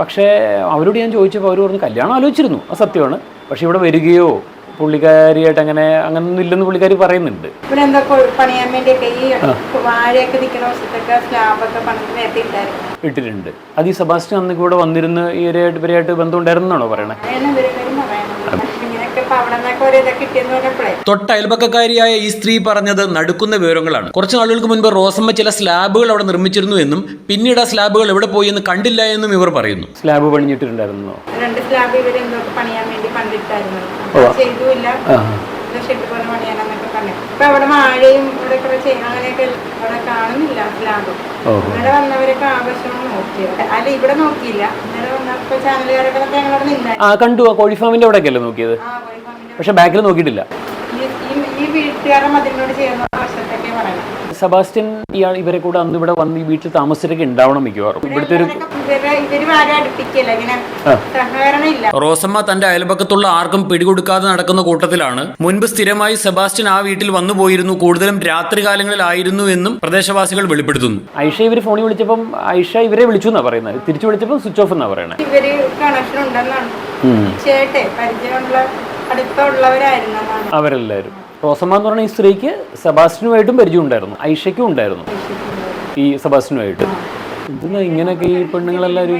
പക്ഷേ അവരോട് ഞാൻ ചോദിച്ചപ്പോൾ അവർ പറഞ്ഞു കല്യാണം ആലോചിച്ചിരുന്നു. അത് സത്യമാണ്. പക്ഷേ ഇവിടെ വരികയോ പുള്ളിക്കാരിയായിട്ട് അങ്ങനെ അങ്ങനൊന്നും ഇല്ലെന്ന് പുള്ളിക്കാരി പറയുന്നുണ്ട്. ഇവിടെ എന്താ പണിയാൻ വേണ്ടിയൊക്കെ ഈ വാഴയൊക്കെ നിൽക്കുന്ന വശത്തൊക്കെ സ്ലാബൊക്കെ ഇട്ടിട്ടുണ്ട്. അത് ഈ സെബാസ്റ്റ്യൻ അന്ന് ഇവിടെ വന്നിരുന്ന് ഇവരായിട്ട് ഇവരായിട്ട് ബന്ധം ഉണ്ടായിരുന്നാണോ പറയണേ? തൊട്ട് അയൽപക്കക്കാരിയായ ഈ സ്ത്രീ പറഞ്ഞത് നടുക്കുന്ന വിവരങ്ങളാണ്. കുറച്ച് നാളുകൾക്ക് മുൻപ് റോസമ്മ ചില സ്ലാബുകൾ അവിടെ നിർമ്മിച്ചിരുന്നു എന്നും പിന്നീട് ആ സ്ലാബുകൾ എവിടെ പോയി എന്ന് കണ്ടില്ല എന്നും ഇവർ പറയുന്നു. സ്ലാബ് പണിഞ്ഞിട്ടുണ്ടായിരുന്നോ രണ്ട് സ്ലാബ് ഇവരെന്തൊക്കെ പണിയാൻ ചെയ്തുമില്ല. ഷെഡ് പോലെ പണിയാനെന്നൊക്കെ പറഞ്ഞു ഇപ്പൊ അവിടെ വാഴയും ഇവിടെ കുറെ അങ്ങനെയൊക്കെ അവിടെ കാണുന്നില്ല സ്ലാബ് ഇവിടെ വന്നവരൊക്കെ ആവശ്യം നോക്കിയത് അല്ല ഇവിടെ നോക്കിയില്ല. ഇന്നലെ വന്നപ്പോ ചാനലുകാരൊക്കെ ഞങ്ങളവിടെ നിന്നായിരുന്നു ആ കണ്ടു. ആ കോഴിഫാമിന്റെ അവിടെ അവിടെയൊക്കെയല്ലേ നോക്കിയത്? പക്ഷെ ബാക്കിൽ നോക്കിയിട്ടില്ല. ഈ- വീട്ടുകാരൻ അതിനോട് ചെയ്യുന്ന പറയണം. സെബാസ്റ്റ്യൻ ഇയാൾ ഇവരെ കൂടെ അന്ന് ഇവിടെ വന്ന് ഈ വീട്ടിൽ താമസിച്ചൊക്കെ ഉണ്ടാവണം മിക്കവാറും. ഇവിടുത്തെ ഒരു റോസമ്മ തന്റെ അയൽപക്കത്തുള്ള ആർക്കും പിടികൊടുക്കാതെ നടക്കുന്ന കൂട്ടത്തിലാണ്. മുൻപ് സ്ഥിരമായി സെബാസ്റ്റ്യൻ ആ വീട്ടിൽ വന്നു പോയിരുന്നു. കൂടുതലും രാത്രികാലങ്ങളിലായിരുന്നു എന്നും പ്രദേശവാസികൾ വെളിപ്പെടുത്തുന്നു. ഐഷ ഇവർ ഫോണിൽ വിളിച്ചപ്പം ഐഷ ഇവരെ വിളിച്ചു എന്നാ പറയുന്നത്. തിരിച്ചു വിളിച്ചപ്പോൾ സ്വിച്ച് ഓഫ് എന്നാ പറയുന്നത് ഇവർ കണക്ഷൻ ഉണ്ടെന്നാണ്. ചേട്ടെ പരിചയമുള്ള അടുത്തുള്ളവരായിരുന്നു അവരെല്ലാവരും റോസമ്മ എന്ന് പറഞ്ഞ ഈ സ്ത്രീക്ക് സെബാസ്റ്റിനുമായിട്ടും പരിചയം ഉണ്ടായിരുന്നു ഐഷയ്ക്കും ഉണ്ടായിരുന്നു. ഈ സെബാസ്റ്റിനുമായിട്ട് എന്തിനാ ഇങ്ങനെയൊക്കെ ഈ പെണ്ണുങ്ങളെല്ലാവരും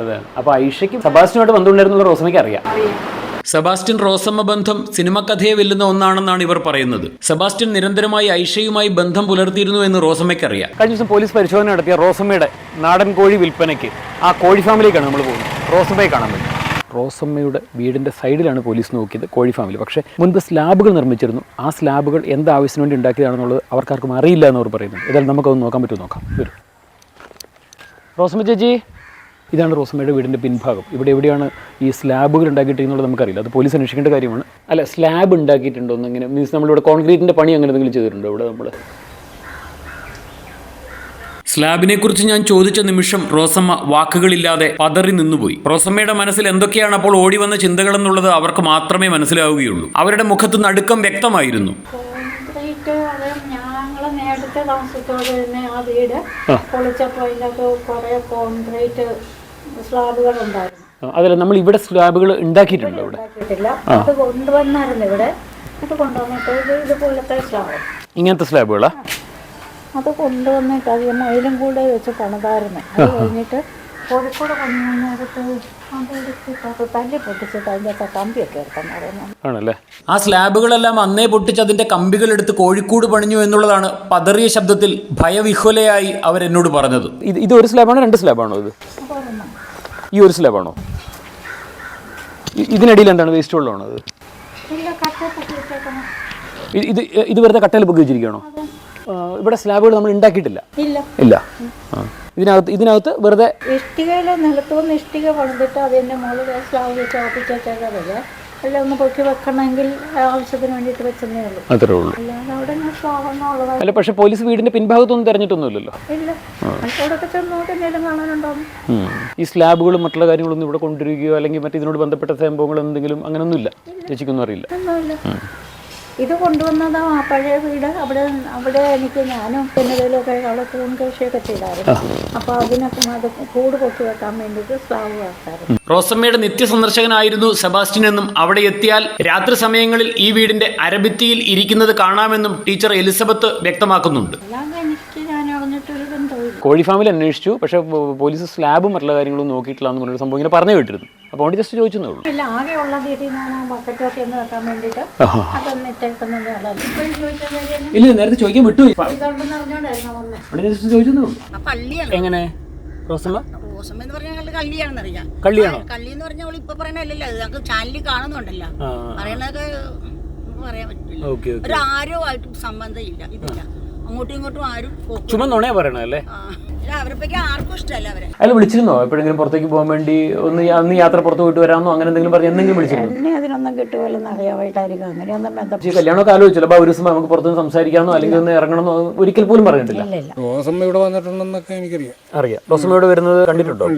അതെ. അപ്പൊ ഐഷയ്ക്കും സെബാസ്റ്റിനുമായിട്ട് ബന്ധമുണ്ടായിരുന്നുള്ള റോസമ്മയ്ക്ക് അറിയാം. സെബാസ്റ്റിൻ സെബാസ്റ്റ്യൻ റോസമ്മ ബന്ധം സിനിമ കഥയെ വെല്ലുന്ന ഒന്നാണെന്നാണ് ഇവർ പറയുന്നത്. സെബാസ്റ്റ്യൻ നിരന്തരമായി ഐഷയുമായി ബന്ധം പുലർത്തിയിരുന്നു എന്ന് റോസമ്മയ്ക്കറിയാം. കഴിഞ്ഞ ദിവസം പോലീസ് പരിശോധന നടത്തിയ റോസമ്മയുടെ നാടൻ കോഴി വിൽപ്പനയ്ക്ക് ആ കോഴി ഫാമിലിക്കാണ് നമ്മൾ പോകുന്നത്. റോസമ്മയെ കാണാൻ വേണ്ടി. റോസമ്മയുടെ വീടിന്റെ സൈഡിലാണ് പോലീസ് നോക്കിയത് കോഴി ഫാമിൽ പക്ഷേ മുൻപ് സ്ലാബുകൾ നിർമ്മിച്ചിരുന്നു. ആ സ്ലാബുകൾ എന്ത് ആവശ്യത്തിന് വേണ്ടി ഉണ്ടാക്കിയതാണെന്നുള്ളത് അവർക്കാർക്കും അറിയില്ല എന്ന് അവർ പറയുന്നുണ്ട് ഏതായാലും നമുക്കത് നോക്കാൻ പറ്റുമോ? നോക്കാം. വരും. റോസമ്മ ചേച്ചി ഇതാണ് റോസമ്മയുടെ വീടിന്റെ പിൻഭാഗം. ഇവിടെ എവിടെയാണ് ഈ സ്ലാബുകൾ ഉണ്ടാക്കിയിട്ടെന്നുള്ളത് നമുക്കറിയില്ല. അത് പോലീസ് അന്വേഷിക്കേണ്ട കാര്യമാണ്. അല്ല സ്ലാബ് ഉണ്ടാക്കിയിട്ടുണ്ടോ എന്ന് ഇങ്ങനെ മീൻസ് നമ്മളിവിടെ കോൺക്രീറ്റിന്റെ പണി അങ്ങനെ എന്തെങ്കിലും ചെയ്തിട്ടുണ്ടോ ഇവിടെ നമ്മൾ സ്ലാബിനെ കുറിച്ച് ഞാൻ ചോദിച്ച നിമിഷം റോസമ്മ വാക്കുകളില്ലാതെ പതറി നിന്നുപോയി. റോസമ്മയുടെ മനസ്സിൽ എന്തൊക്കെയാണ് അപ്പോൾ ഓടി വന്ന ചിന്തകളെന്നുള്ളത് അവർക്ക് മാത്രമേ മനസ്സിലാവുകയുള്ളൂ. അവരുടെ മുഖത്ത് നടുക്കം വ്യക്തമായിരുന്നു. ഞങ്ങൾ നേരത്തെ താമസിച്ചോണ്ടിരുന്ന ആ വീട് പൊളിച്ചപ്പോൾ അതിനകത്ത് കുറേ കോൺക്രീറ്റ് സ്ലാബുകൾ ഉണ്ടായിരുന്നു അതല്ല നമ്മൾ ഇവിടെ സ്ലാബുകൾ ഉണ്ടാക്കിയിട്ടുണ്ടോ ഇവിടെ? അത് കൊണ്ടുവന്നായിരുന്നു ഇവിടെ. അത് കൊണ്ടുവന്നപ്പോൾ ഇത് ഇതുപോലത്തെ സ്ലാബ്. ഇങ്ങനത്തെ സ്ലാബുകളാ? അത് കൊണ്ടുവന്നിട്ട് അത് മയിലും കൂടെ വെച്ച് പണിതായിരുന്നു. അത് കഴിഞ്ഞിട്ട് കോഴിക്കോട് എടുക്കാൻ ആണല്ലേ? ആ സ്ലാബുകളെല്ലാം അന്നേ പൊട്ടിച്ച് അതിന്റെ കമ്പികൾ എടുത്ത് കോഴിക്കോട് പണിഞ്ഞു എന്നുള്ളതാണ് പതറിയ ശബ്ദത്തിൽ ഭയവിഹ്വലയായി അവരെന്നോട് പറഞ്ഞത്. ഇത് ഇത് ഒരു സ്ലാബാണോ രണ്ട് സ്ലാബാണോ ഇത്? ഈ ഒരു സ്ലാബാണോ? ഇതിനിടയിൽ എന്താണ് വേസ്റ്റ് വെള്ളമാണോ അത്? ഇത് ഇത് വെറുതെ കട്ടയിൽ പൊക്കി വെച്ചിരിക്കുകയാണോ? ആ, ഇവിടെ സ്ലാബുകൾ നമ്മൾ ഉണ്ടാക്കിയിട്ടില്ല. ഇല്ല. ഇതിനകത്ത് ഇതിനകത്ത് വെറുതെ ഇഷ്ടികയിലെ നിലത്തുനിന്ന് ഇഷ്ടിക പണിതിട്ട് അതിന്റെ മുകളിൽ സ്ലാബ് വെച്ച് ഉറപ്പിച്ചേച്ചത് അല്ല ഒന്ന് പൊക്കി വെക്കണമെങ്കിൽ ആവശ്യത്തിന് വേണ്ടിയിട്ട് വെച്ചതേ ഉള്ളൂ. അത്രേ ഉള്ളൂ. അല്ല പക്ഷെ പോലീസ് വീടിന്റെ പിൻഭാഗത്തൊന്നും തെരഞ്ഞിട്ടൊന്നുമില്ലല്ലോ. ഇല്ല. അവിടെയൊക്കെ ചെന്ന് നോക്കി എന്തെങ്കിലും കാണാനുണ്ടാവും ഈ സ്ലാബുകളും മറ്റുള്ള കാര്യങ്ങളൊന്നും ഇവിടെ കൊണ്ടുവരികയോ അല്ലെങ്കിൽ മറ്റേ ഇതിനോട് ബന്ധപ്പെട്ട സംഭവങ്ങൾ എന്തെങ്കിലും അങ്ങനെയൊന്നുമില്ല ചേച്ചിക്കൊന്നും അറിയില്ല. ഇത് കൊണ്ടുവന്നത് ആ പഴയ വീട്. അവിടെ അവിടെ എനിക്ക് ഞാനും പിന്നതിലൊക്കെ അവിടെ കൂൺ കൃഷിയൊക്കെ ചെയ്തായിരുന്നു. അപ്പൊ അതിനൊക്കെ അത് കൂട് പൊക്കി വെക്കാൻ വേണ്ടിയിട്ട് സ്ലാവ് വാർത്തായിരുന്നു റോസമ്മയുടെ നിത്യസന്ദർശകനായിരുന്നു സെബാസ്റ്റ്യൻ എന്നും അവിടെ എത്തിയാൽ രാത്രി സമയങ്ങളിൽ ഈ വീടിന്റെ അരഭിത്തിയിൽ ഇരിക്കുന്നത് കാണാമെന്നും ടീച്ചർ എലിസബത്ത് വ്യക്തമാക്കുന്നുണ്ട്. അല്ലാതെ എനിക്ക് ഞാൻ അറിഞ്ഞിട്ടൊരു ബന്ധമില്ല കോഴി ഫാമിൽ അന്വേഷിച്ചു. പക്ഷേ പോലീസ് സ്ലാബും മറ്റുള്ള കാര്യങ്ങളും നോക്കിയിട്ടില്ല എന്ന് പറഞ്ഞൊരു സംഭവം ഇങ്ങനെ പറഞ്ഞു കേട്ടിരുന്നു. അപ്പോൾ അതുകൊണ്ട് ജസ്റ്റ് ചോദിച്ചെന്നേ ഉള്ളൂ. ഇല്ല ആകെ ഉള്ള വീട്ടിൽ ഞാൻ ആ ബക്കറ്റൊക്കെ ഒന്ന് വെക്കാൻ വേണ്ടിയിട്ട് അതൊന്ന് ഇട്ടേക്കുന്നതേ ഇല്ല നേരത്തെ ചോദിക്കാൻ വിട്ടു ജസ്റ്റ് ചോദിച്ചെന്നേ ഉള്ളൂ. എങ്ങനെ? റോസമ്മ? റോസമ്മ എന്ന് പറഞ്ഞാൽ കള്ളിയാണെന്നറിയാം. കള്ളിയാണോ? കള്ളി എന്ന് പറഞ്ഞാൽ അവൾ ഇപ്പൊ പറയണല്ലോ അത് ഞങ്ങൾക്ക് ചാനലിൽ കാണുന്നുണ്ടല്ലോ. ആ പറയാൻ പറ്റില്ല. Okay okay. ഒരു ആരോ ആയിട്ടും സംബന്ധം ഇല്ല ഇതില്ല. അങ്ങോട്ടും ഇങ്ങോട്ടും ആരും ചുമ ചുമ്മാ നുണയാ പറയണല്ലേ ആ. ആർക്കും ഇഷ്ടമല്ല അവരെ. അയാൾ വിളിച്ചിരുന്നോ? എപ്പോഴെങ്കിലും പുറത്തേക്ക് പോകാൻ വേണ്ടി ഒന്ന് അന്ന് യാത്ര പുറത്ത് പോയിട്ട് വരാമെന്നോ? അങ്ങനെ എന്തെങ്കിലും പറഞ്ഞു എന്തെങ്കിലും വിളിച്ചിരുന്നു? എന്നെ അതിനൊന്നും കിട്ടുമല്ലെന്ന് അറിയാമായിട്ടായിരിക്കും. അങ്ങനെയൊന്നും ബന്ധം ഈ കല്യാണമൊക്കെ ആലോചിച്ചല്ലോ. അപ്പോൾ ഒരു ദിവസം നമുക്ക് പുറത്തുനിന്ന് സംസാരിക്കാമെന്നോ? അല്ലെങ്കിൽ ഒന്ന് ഇറങ്ങണമെന്നോ? ഒരിക്കൽ പോലും പറഞ്ഞിട്ടില്ല. ഇല്ല ഇല്ല. റോസമ്മ ഇവിടെ വന്നിട്ടുണ്ടെന്നൊക്കെ എനിക്കറിയാം. അറിയാം. റോസമ്മയോട് വരുന്നത് കണ്ടിട്ടുണ്ടോ?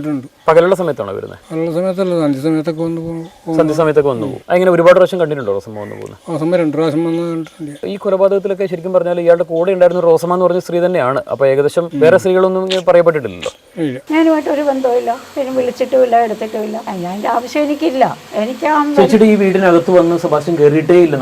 പകലുള്ള സമയത്താണോ വരുന്നത്? നല്ല സമയത്തല്ല. സന്ധ്യ സമയത്തൊക്കെ വന്ന് പോകും. സന്ധ്യ സമയത്തൊക്കെ വന്നു പോകും. അങ്ങനെ ഒരുപാട് പ്രാവശ്യം കണ്ടിട്ടുണ്ടോ റോസമ്മ വന്നു പോകുന്നത്? റോസമ്മ രണ്ട് പ്രാവശ്യം വന്ന് കണ്ടിട്ടുണ്ട്. ഈ കൊലപാതകത്തിലൊക്കെ ശരിക്കും പറഞ്ഞാൽ ഇയാളുടെ കൂടെ ഉണ്ടായിരുന്ന റോസമ്മ എന്ന് പറഞ്ഞ സ്ത്രീ തന്നെയാണ്. അപ്പോൾ ഏകദേശം വേറെ സ്ത്രീകളൊന്നും പറയപ്പെട്ടിട്ടില്ലല്ലോ? ഞാനുമായിട്ട് ഒരു ബന്ധവുമില്ല. പിന്നെ വിളിച്ചിട്ടുമില്ല എടുത്തിട്ടുമില്ല. അതിന്റെ ആവശ്യം എനിക്കില്ല. എനിക്ക് ചേച്ചിയുടെ ഈ വീടിനകത്ത് വന്ന് സെബാസ്റ്റ്യൻ കയറിയിട്ടേ ഇല്ല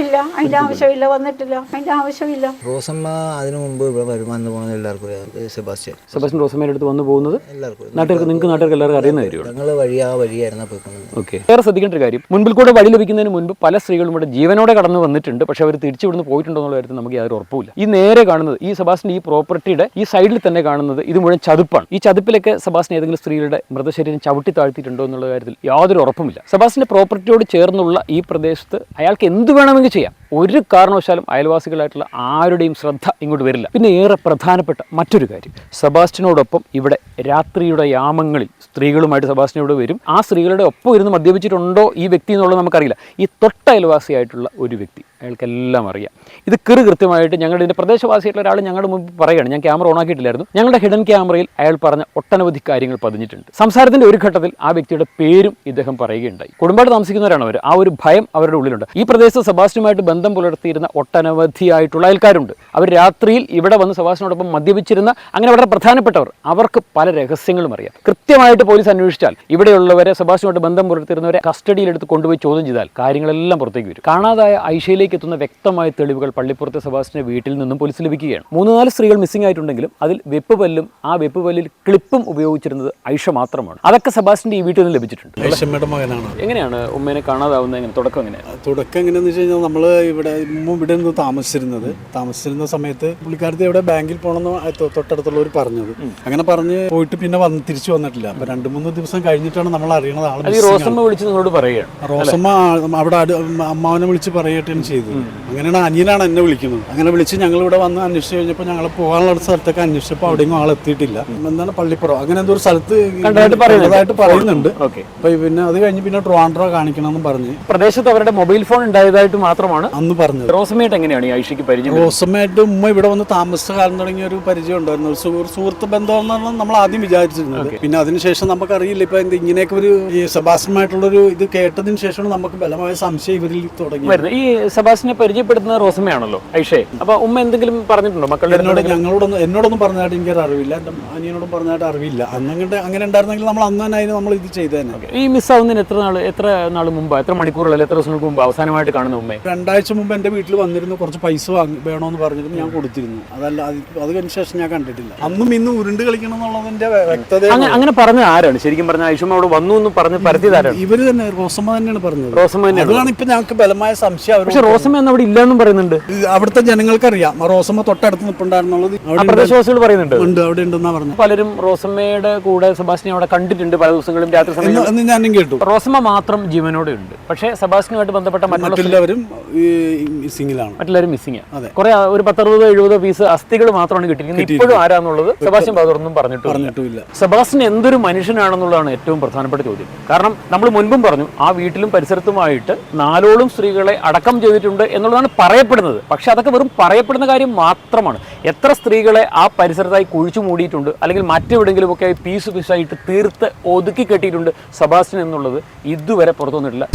ഇല്ല അതിന്റെ ആവശ്യമില്ല വന്നിട്ടില്ല. അതിന്റെ ആവശ്യമില്ല. റോസമ്മ അതിനു മുമ്പ് ഇവിടെ വരുമാനം പോകുന്നത് എല്ലാവർക്കും അറിയാം. സെബാസ്റ്റ്യൻ. സെബാസ്റ്റ്യൻ റോസമ്മയുടെ അടുത്ത് വന്ന് പോകുന്നത് എല്ലാവർക്കും അറിയാം. നാട്ടുകാർക്ക് നിങ്ങൾക്ക് നാട്ടുകാർക്ക് എല്ലാവർക്കും അറിയുന്ന കാര്യമാണ്. ഞങ്ങൾ വഴി ആ വഴിയായിരുന്നു പോയിക്കൊണ്ടിരുന്നത്. ഓക്കെ. വേറെ ശ്രദ്ധിക്കേണ്ട ഒരു കാര്യം. മുൻപിൽ കൂടെ വഴി ലഭിക്കുന്നതിന് മുൻപ് പല സ്ത്രീകളും ഇവിടെ ജീവനോടെ കടന്നു വന്നിട്ടുണ്ട്. പക്ഷെ അവർ തിരിച്ചു ഇവിടുന്ന് പോയിട്ടുണ്ടോ എന്നുള്ള കാര്യത്തിൽ നമുക്ക് യാതൊരു ഉറപ്പില്ല ഈ നേരെ കാണുന്നത് ഈ സെബാസ്റ്റിൻ ഈ പ്രോപ്പർട്ടിയുടെ ഈ സൈഡിൽ തന്നെ കാണുന്നത് ഇത് മുഴുവൻ ചതുപ്പാണ്. ഈ ചതുപ്പിലൊക്കെ സബാസിന് ഏതെങ്കിലും സ്ത്രീകളുടെ മൃതശരീരം ചവിട്ടി താഴ്ത്തിയിട്ടുണ്ടോ എന്നുള്ള കാര്യത്തിൽ യാതൊരു ഉറപ്പുമില്ല. സബാസിന്റെ പ്രോപ്പർട്ടിയോട് ചേർന്നുള്ള ഈ പ്രദേശത്ത് അയാൾക്ക് എന്ത് വേണമെങ്കിൽ ചെയ്യാം. ഒരു കാരണവശാലും അയൽവാസികളായിട്ടുള്ള ആരുടെയും ശ്രദ്ധ ഇങ്ങോട്ട് വരില്ല. പിന്നെ ഏറെ പ്രധാനപ്പെട്ട മറ്റൊരു കാര്യം. സെബാസ്റ്റിനോടൊപ്പം ഇവിടെ രാത്രിയുടെ യാമങ്ങളിൽ സ്ത്രീകളുമായിട്ട് സബാസ്റ്റിനോട് വരും. ആ സ്ത്രീകളുടെ ഒപ്പം ഇരുന്ന് മദ്യപിച്ചിട്ടുണ്ടോ ഈ വ്യക്തി എന്നുള്ളത് നമുക്കറിയില്ല. ഈ തൊട്ട അയൽവാസിയായിട്ടുള്ള ഒരു വ്യക്തി. അയാൾക്കെല്ലാം അറിയാം. ഇത് കൃ കൃത്യമായിട്ട് ഞങ്ങളുടെ ഇതിന്റെ പ്രദേശവാസിയായിട്ടുള്ള ഒരാൾ ഞങ്ങളുടെ മുമ്പ് പറയുകയാണ്. ഞാൻ ക്യാമറ ഓൺ ആക്കിയിട്ടില്ലായിരുന്നു. ഞങ്ങളുടെ ഹിഡൻ ക്യാമറയിൽ അയാൾ പറഞ്ഞ ഒട്ടനവധി കാര്യങ്ങൾ പതിഞ്ഞിട്ടുണ്ട്. സംസാരത്തിന്റെ ഒരു ഘട്ടത്തിൽ ആ വ്യക്തിയുടെ പേരും ഇദ്ദേഹം പറയുകയുണ്ടായി. കുടുംബമായിട്ട് താമസിക്കുന്നവരാണ് അവർ. ആ ഒരു ഭയം അവരുടെ ഉള്ളിലുണ്ട്. ഈ പ്രദേശത്ത് സെബാസ്റ്റിനുമായിട്ട് ബന്ധം പുലർത്തിയിരുന്ന ഒട്ടനവധിയായിട്ടുള്ള അയൽക്കാരുണ്ട് അവർ രാത്രിയിൽ ഇവിടെ വന്ന് സെബാസ്റ്റിനോടൊപ്പം മദ്യപിച്ചിരുന്ന അങ്ങനെ വളരെ പ്രധാനപ്പെട്ടവർ. അവർക്ക് പല രഹസ്യങ്ങളും അറിയാം. കൃത്യമായിട്ട് പോലീസ് അന്വേഷിച്ചാൽ ഇവിടെയുള്ളവരെ സെബാസ്റ്റിനുമായിട്ട് ബന്ധം പുലർത്തിയിരുന്നവരെ കസ്റ്റഡിയിലെടുത്ത് കൊണ്ടുപോയി ചോദ്യം ചെയ്താൽ കാര്യങ്ങളെല്ലാം പുറത്തേക്ക് വരും. കാണാതായ ഐഷയിലേക്ക് എത്തുന്ന വ്യക്തമായ തെളിവുകൾ പള്ളിപ്പുറത്തെ സെബാസ്റ്റിന്റെ വീട്ടിൽ നിന്നും പോലീസ് ലഭിക്കുകയാണ്. മൂന്ന് നാല് സ്ത്രീകൾ മിസ്സിംഗ് ആയിട്ടുണ്ടെങ്കിലും അതിൽ വെപ്പ് പല്ലും ആ വെപ്പ് പല്ലിൽ ക്ലിപ്പും ഉപയോഗിച്ചിരുന്നത് ഐഷ മാത്രമാണ്. അതൊക്കെ സെബാസ്റ്റിന്റെ ഈ വീട്ടിൽ നിന്ന് ലഭിച്ചിട്ടുണ്ട്. എങ്ങനെയാണ് ഉമ്മേനെ കാണാതാവുന്നത് എങ്ങനെ? തുടക്കം എങ്ങനെയാണ്? തുടക്കം എങ്ങനെയാന്ന് വെച്ച് കഴിഞ്ഞാൽ നമ്മൾ ഇവിടെ ഇവിടെ നിന്ന് താമസിച്ചിരുന്നത്. താമസിച്ചിരുന്ന സമയത്ത് പുള്ളിക്കാരത്തെ ഇവിടെ ബാങ്കിൽ പോകണമെന്ന് തൊട്ടടുത്തുള്ളവർ പറഞ്ഞത്. അങ്ങനെ പറഞ്ഞ് പോയിട്ട് പിന്നെ വന്ന് തിരിച്ചു വന്നിട്ടില്ല. അപ്പൊ രണ്ട് മൂന്ന് ദിവസം കഴിഞ്ഞിട്ടാണ് നമ്മൾ അറിയണത് ആണ്. റോസമ്മ വിളിച്ച് നിങ്ങളോട് പറയുകയാണ് റോസമ്മ അവിടെ അമ്മാവനെ വിളിച്ച് പറയട്ടാണ് ചെയ്തത്. അങ്ങനെയാണ് അനിയനാണ് എന്നെ വിളിക്കുന്നത്. അങ്ങനെ വിളിച്ച് ഞങ്ങൾ ഇവിടെ വന്ന് അന്വേഷിച്ച് കഴിഞ്ഞപ്പോൾ ഞങ്ങൾ പോകാനുള്ള സ്ഥലത്തൊക്കെ അന്വേഷിച്ചപ്പോൾ അവിടെയും ആൾ എത്തിയിട്ടില്ല. എന്താണ് പള്ളിപ്പുറം അങ്ങനെ എന്തോ ഒരു സ്ഥലത്ത് കണ്ടതായിട്ട് പറയുന്നുണ്ട്. അപ്പൊ പിന്നെ അത് കഴിഞ്ഞ് പിന്നെ ട്രോവാൻഡ്രോ കാണിക്കണം എന്ന് പറഞ്ഞ് പ്രദേശത്ത് അവരുടെ മൊബൈൽ ഫോൺ ഉണ്ടായതായിട്ട് മാത്രമാണ് അന്ന് പറഞ്ഞത്. റോസമ്മയായിട്ട് എങ്ങനെയാണ് ഈ ഐഷയ്ക്ക് പരിചയം? റോസമ്മയായിട്ട് ഉമ്മ ഇവിടെ വന്ന് താമസിച്ച കാലം തുടങ്ങിയ ഒരു പരിചയം ഉണ്ടായിരുന്നു. ഒരു സുഹൃത്ത് ബന്ധം എന്നാണ് നമ്മൾ ആദ്യം വിചാരിച്ചിരുന്നത്. പിന്നെ അതിനുശേഷം നമുക്കറിയില്ല. ഇപ്പൊ എന്ത് ഇങ്ങനെയൊക്കെ ഒരു ഒരു ഇത് കേട്ടതിന് ശേഷമാണ് നമുക്ക് ബലമായ സംശയം ഇവരിൽ തുടങ്ങി ഈ സെബാസ്റ്റിനെ പരിചയപ്പെടുത്തുന്നത് റോസമ്മയാണല്ലോ ഐഷേ. അപ്പൊ ഉമ്മ എന്തെങ്കിലും പറഞ്ഞിട്ടുണ്ടോ? മക്കളുടെ എന്നോട് ഞങ്ങളോടൊന്നും എന്നോടൊന്നും പറഞ്ഞതായിട്ട് എനിക്കൊരു അറിവില്ല. എന്റെ അനിയനോടും പറഞ്ഞതായിട്ട് അറിവില്ല. അങ്ങനെ അങ്ങനെ ഉണ്ടായിരുന്നെങ്കിൽ നമ്മൾ അന്ന് തന്നെ അതിന് നമ്മൾ ഇത് ചെയ്തേനെ. ഈ മിസ് ആവുന്നതിന് എത്ര നാൾ എത്ര നാൾ മുമ്പ്? എത്ര മണിക്കൂറുകൾ എത്ര ദിവസങ്ങൾക്ക് മുമ്പ്? അവസാനമായിട്ട് കാണുന്ന ഉമ്മ. രണ്ടാഴ്ച മുമ്പ് എന്റെ വീട്ടിൽ വന്നിരുന്നു. കുറച്ച് പൈസ വാങ്ങി വേണമെന്ന് പറഞ്ഞിരുന്നു. ഞാൻ കൊടുത്തിരുന്നു. അതല്ല അത് അത് ശേഷം ഞാൻ കണ്ടിട്ടില്ല. അന്നും ഇന്നും ഉരുണ്ട് കളിക്കണം എന്നുള്ളതിന്റെ വ്യക്തത അങ്ങനെ പറഞ്ഞ ആരാണ്? ശരിക്കും പറഞ്ഞ ഐഷമ്മ അവിടെ വന്നു എന്ന് പറഞ്ഞ് പരത്തിയതാരാണ് ഇവർ തന്നെ. റോസമ്മ തന്നെയാണ് പറഞ്ഞത്. റോസമ്മ തന്നെയാണ്. അതാണ് ഇപ്പൊ ഞങ്ങൾക്ക് ബലമായ സംശയം. അവർ റോസമ്മ എന്ന് അവിടെ ഇല്ലെന്നും പറയുന്നുണ്ട്. അവിടുത്തെ ജനങ്ങൾക്കറിയാം. റോസമ്മ തൊട്ടടുത്ത് നിൽപ്പുണ്ടായിരുന്നുള്ളത് പ്രദേശവാസികൾ പറയുന്നുണ്ട്. ഉണ്ട് അവിടെ ഉണ്ടെന്നാ പറഞ്ഞു പലരും റോസമ്മയുടെ കൂടെ സെബാസ്റ്റിനെ അവിടെ കണ്ടിട്ടുണ്ട് പല ദിവസങ്ങളും രാത്രി സമയത്ത് ഞാൻ എന്ന് ഞാനും കേട്ടു. റോസമ്മ മാത്രം ജീവനോടെ ഉണ്ട്. പക്ഷേ സെബാസ്റ്റിനുമായിട്ട് ബന്ധപ്പെട്ട മറ്റുള്ളവരും മിസ്സിംഗിലാണ് മറ്റുള്ളവരും മിസ്സിംഗ്. കുറെ ഒരു പത്തറുപതോ എഴുപതോ പീസ് അസ്ഥികൾ മാത്രമാണ് കിട്ടിയിരിക്കുന്നത്. ഇപ്പോഴും ആരാന്നുള്ളത് സെബാസ്റ്റ്യൻ ബാദറൊന്നും പറഞ്ഞിട്ടില്ല സെബാസ്റ്റ്യൻ എന്തൊരു മനുഷ്യനാണെന്നുള്ളതാണ് ഏറ്റവും പ്രധാനപ്പെട്ട ചോദ്യം. കാരണം നമ്മൾ മുൻപും പറഞ്ഞു ആ വീട്ടിലും പരിസരത്തുമായിട്ട് നാലോളം സ്ത്രീകളെ അടക്കം ചെയ്തിട്ടുണ്ട് എന്നുള്ളതാണ് പറയപ്പെടുന്നത്. പക്ഷേ അതൊക്കെ വെറും പറയപ്പെടുന്ന കാര്യം മാത്രമാണ്. എത്ര സ്ത്രീകളെ ആ പരിസരത്തായി കുഴിച്ചു മൂടിയിട്ടുണ്ട് അല്ലെങ്കിൽ മറ്റെവിടെയെങ്കിലുമൊക്കെ പീസ് പീസായിട്ട് തീർത്ത് ഒതുക്കി കെട്ടിയിട്ടുണ്ട് സബാസ്റ്റിൻ എന്നുള്ളത് ഇതുവരെ പുറത്തു വന്നിട്ടില്ല.